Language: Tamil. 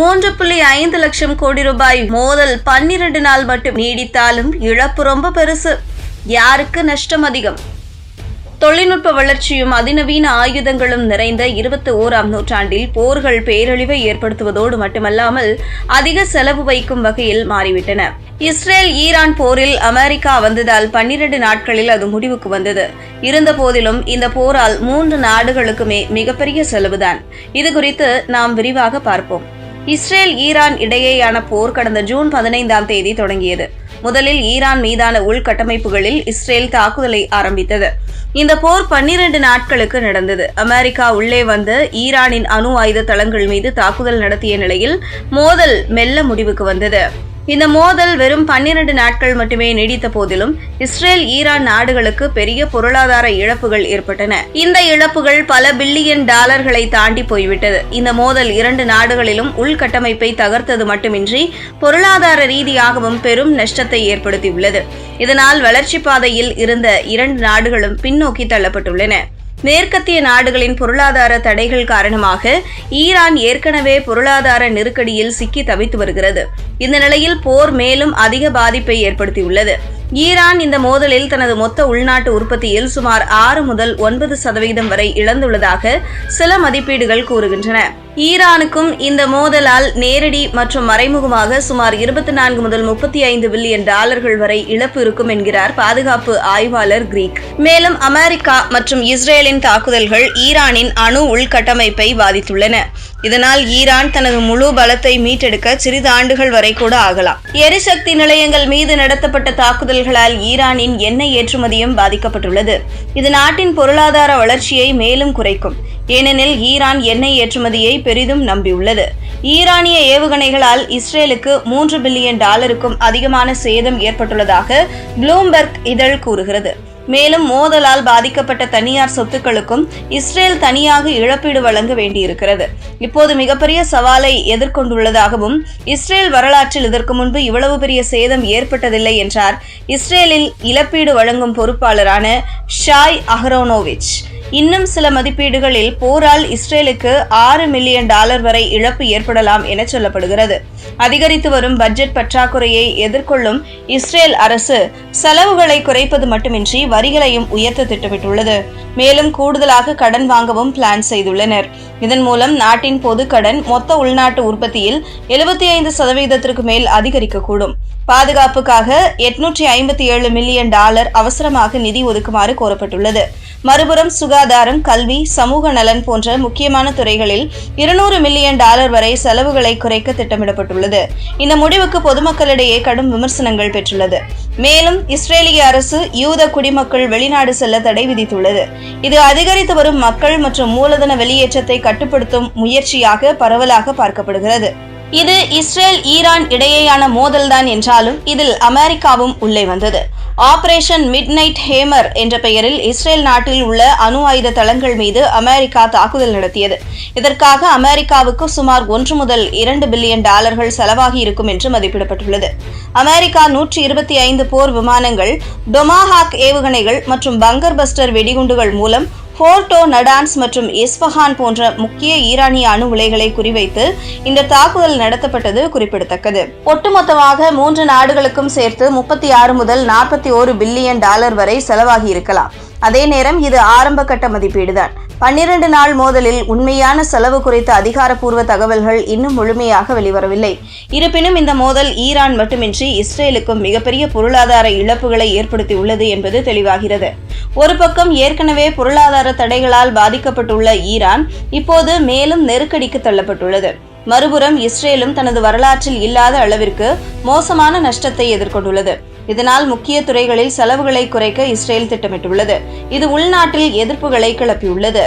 மூன்று புள்ளி ஐந்து லட்சம் கோடி ரூபாய் மோதல் பன்னிரண்டு நாள் மட்டும் நீடித்தாலும் இழப்பு ரொம்ப பெருசு. யாருக்கு நஷ்டம் அதிகம்? தொழில்நுட்ப வளர்ச்சியும் அதிநவீன ஆயுதங்களும் நிறைந்த இருபத்தி ஓராம் நூற்றாண்டில் போர்கள் பேரழிவை ஏற்படுத்துவதோடு மட்டுமல்லாமல் அதிக செலவு வைக்கும் வகையில் மாறிவிட்டன. இஸ்ரேல் ஈரான் போரில் அமெரிக்கா வந்ததால் பன்னிரண்டு நாட்களில் அது முடிவுக்கு வந்தது. இருந்த போதிலும் இந்த போரால் மூன்று நாடுகளுக்குமே மிகப்பெரிய செலவுதான். இது குறித்து நாம் விரிவாக பார்ப்போம். இஸ்ரேல் ஈரான் இடையேயான போர் கடந்த ஜூன் பதினைந்தாம் தேதி தொடங்கியது. முதலில் ஈரான் மீதான உள்கட்டமைப்புகளில் இஸ்ரேல் தாக்குதலை ஆரம்பித்தது. இந்த போர் பன்னிரண்டு நாட்களுக்கு நடந்தது. அமெரிக்கா உள்ளே வந்து ஈரானின் அணு ஆயுத தளங்கள் மீது தாக்குதல் நடத்திய நிலையில் மோதல் மெல்ல முடிவுக்கு வந்தது. இந்த மோதல் வெறும் பன்னிரண்டு நாட்கள் மட்டுமே நீடித்த போதிலும் இஸ்ரேல் ஈரான் நாடுகளுக்கு பெரிய பொருளாதார இழப்புகள் ஏற்பட்டன. இந்த இழப்புகள் பல பில்லியன் டாலர்களை தாண்டி போய்விட்டது. இந்த மோதல் இரண்டு நாடுகளிலும் உள்கட்டமைப்பை தகர்த்தது மட்டுமின்றி பொருளாதார ரீதியாகவும் பெரும் நஷ்டத்தை ஏற்படுத்தியுள்ளது. இதனால் வளர்ச்சி பாதையில் இருந்த இரண்டு நாடுகளும் பின்னோக்கி தள்ளப்பட்டுள்ளன. மேற்கத்திய நாடுகளின் பொருளாதார தடைகள் காரணமாக ஈரான் ஏற்கனவே பொருளாதார நெருக்கடியில் சிக்கி தவித்து வருகிறது. இந்த நிலையில் போர் மேலும் அதிக பாதிப்பை ஏற்படுத்தியுள்ளது. ஈரான் இந்த மோதலில் தனது மொத்த உள்நாட்டு உற்பத்தியில் சுமார் ஆறு முதல் ஒன்பது சதவீதம் வரை இழந்துள்ளதாக சில மதிப்பீடுகள் கூறுகின்றன. ஈரானுக்கும் இந்த மோதலால் நேரடி மற்றும் மறைமுகமாக சுமார் இருபத்தி நான்கு முதல் முப்பத்தி ஐந்து பில்லியன் டாலர்கள் வரை இழப்பு இருக்கும் என்கிறார் பாதுகாப்பு ஆய்வாளர் கிரீக். மேலும் அமெரிக்கா மற்றும் இஸ்ரேலின் தாக்குதல்கள் ஈரானின் அணு உள்கட்டமைப்பை பாதித்துள்ளன. இதனால் ஈரான் தனது முழு பலத்தை மீட்டெடுக்க சிறிது ஆண்டுகள் வரை கூட ஆகலாம். எரிசக்தி நிலையங்கள் மீது நடத்தப்பட்ட தாக்குதல்களால் ஈரானின் எண்ணெய் ஏற்றுமதியும் பாதிக்கப்பட்டுள்ளது. இது நாட்டின் பொருளாதார வளர்ச்சியை மேலும் குறைக்கும். ஏனெனில் ஈரான் எண்ணெய் ஏற்றுமதியை பெரிதும் நம்பியுள்ளது. ஈரானிய ஏவுகணைகளால் இஸ்ரேலுக்கு மூன்று பில்லியன் டாலருக்கும் அதிகமான சேதம் ஏற்பட்டுள்ளதாக ப்ளூம்பெர்க் இதழ் கூறுகிறது. மேலும் மோதலால் பாதிக்கப்பட்ட தனியார் சொத்துக்களுக்கும் இஸ்ரேல் தனியாக இழப்பீடு வழங்க வேண்டியிருக்கிறது. இப்போது மிகப்பெரிய சவாலை எதிர்கொண்டுள்ளதாகவும் இஸ்ரேல் வரலாற்றில் இதற்கு முன்பு இவ்வளவு பெரிய சேதம் ஏற்பட்டதில்லை என்றார் இஸ்ரேலில் இழப்பீடு வழங்கும் பொறுப்பாளரான ஷாய் அஹரோனோவிச். இன்னும் சில மதிப்பீடுகளில் போரால் இஸ்ரேலுக்கு ஆறு மில்லியன் டாலர் வரை இழப்பு ஏற்படலாம் என சொல்லப்படுகிறது. அதிகரித்து வரும் பட்ஜெட் பற்றாக்குறையை எதிர்கொள்ளும் இஸ்ரேல் அரசு செலவுகளை குறைப்பது மட்டுமின்றி வரிகளையும் உயர்த்த திட்டமிட்டுள்ளது. மேலும் கூடுதலாக கடன் வாங்கவும் பிளான் செய்துள்ளனர். இதன் மூலம் நாட்டின் பொது கடன் மொத்த உள்நாட்டு உற்பத்தியில் எழுபத்தி ஐந்து சதவீதத்திற்கு மேல் அதிகரிக்கக்கூடும். பாதுகாப்புக்காக எட்நூற்றி ஐம்பத்தி ஏழு மில்லியன் டாலர் அவசரமாக நிதி ஒதுக்குமாறு கோரப்பட்டுள்ளது. மறுபுறம் சுகாதாரம் கல்வி சமூக நலன் போன்ற முக்கியமான துறைகளில் இருநூறு மில்லியன் டாலர் வரை செலவுகளை குறைக்க திட்டமிடப்பட்டுள்ளது. இந்த முடிவுக்கு பொதுமக்களிடையே கடும் விமர்சனங்கள் பெற்றுள்ளது. மேலும் இஸ்ரேலிய அரசு யூத குடிமக்கள் வெளிநாடு செல்ல தடை விதித்துள்ளது. இது அதிகரித்து வரும் மக்கள் மற்றும் மூலதன வெளியேற்றத்தை கட்டுப்படுத்தும் முயற்சியாக பரவலாக பார்க்கப்படுகிறது. இது இஸ்ரேல் ஈரான் இடையேயான மோதல்தான் என்றாலும் இதில் அமெரிக்காவும் உள்ளே வந்தது. ஆபரேஷன் மிட் நைட் ஹேமர் என்ற பெயரில் இஸ்ரேல் நாட்டில் உள்ள அணு ஆயுத தளங்கள் மீது அமெரிக்கா தாக்குதல் நடத்தியது. இதற்காக அமெரிக்காவுக்கு சுமார் ஒன்று முதல் இரண்டு பில்லியன் டாலர்கள் செலவாகி இருக்கும் என்று மதிப்பிடப்பட்டுள்ளது. அமெரிக்கா நூற்றி இருபத்தி ஐந்து போர் விமானங்கள் டொமாஹாக் ஏவுகணைகள் மற்றும் பங்கர் பஸ்டர் வெடிகுண்டுகள் மூலம் போர்டோ நடான்ஸ் மற்றும் இஸ்பஹான் போன்ற முக்கிய ஈரானிய அணு உலைகளை குறிவைத்து இந்த தாக்குதல் நடத்தப்பட்டது குறிப்பிடத்தக்கது. ஒட்டுமொத்தமாக மூன்று நாடுகளுக்கும் சேர்த்து முப்பத்தி ஆறு முதல் நாற்பத்தி ஒரு பில்லியன் டாலர் வரை செலவாகி இருக்கலாம் அதே நேரம் இது ஆரம்ப கட்ட மதிப்பீடுதான். பன்னிரண்டு நாள் மோதலில் உண்மையான செலவு குறித்த அதிகாரப்பூர்வ தகவல்கள் இன்னும் முழுமையாக வெளிவரவில்லை. இருப்பினும் இந்த மோதல் ஈரான் மட்டுமின்றி இஸ்ரேலுக்கும் மிகப்பெரிய பொருளாதார இழப்புகளை ஏற்படுத்தியுள்ளது என்பது தெளிவாகிறது. ஒரு பக்கம் ஏற்கனவே பொருளாதார தடைகளால் பாதிக்கப்பட்டுள்ள ஈரான் இப்போது மேலும் நெருக்கடிக்கு தள்ளப்பட்டுள்ளது. மறுபுறம் இஸ்ரேலும் தனது வரலாற்றில் இல்லாத அளவிற்கு மோசமான நஷ்டத்தை எதிர்கொண்டுள்ளது. இதனால் முக்கிய துறைகளில் செலவுகளை குறைக்க இஸ்ரேல் திட்டமிட்டுள்ளது. இது உள்நாட்டில் எதிர்ப்புகளை கிளப்பியுள்ளது.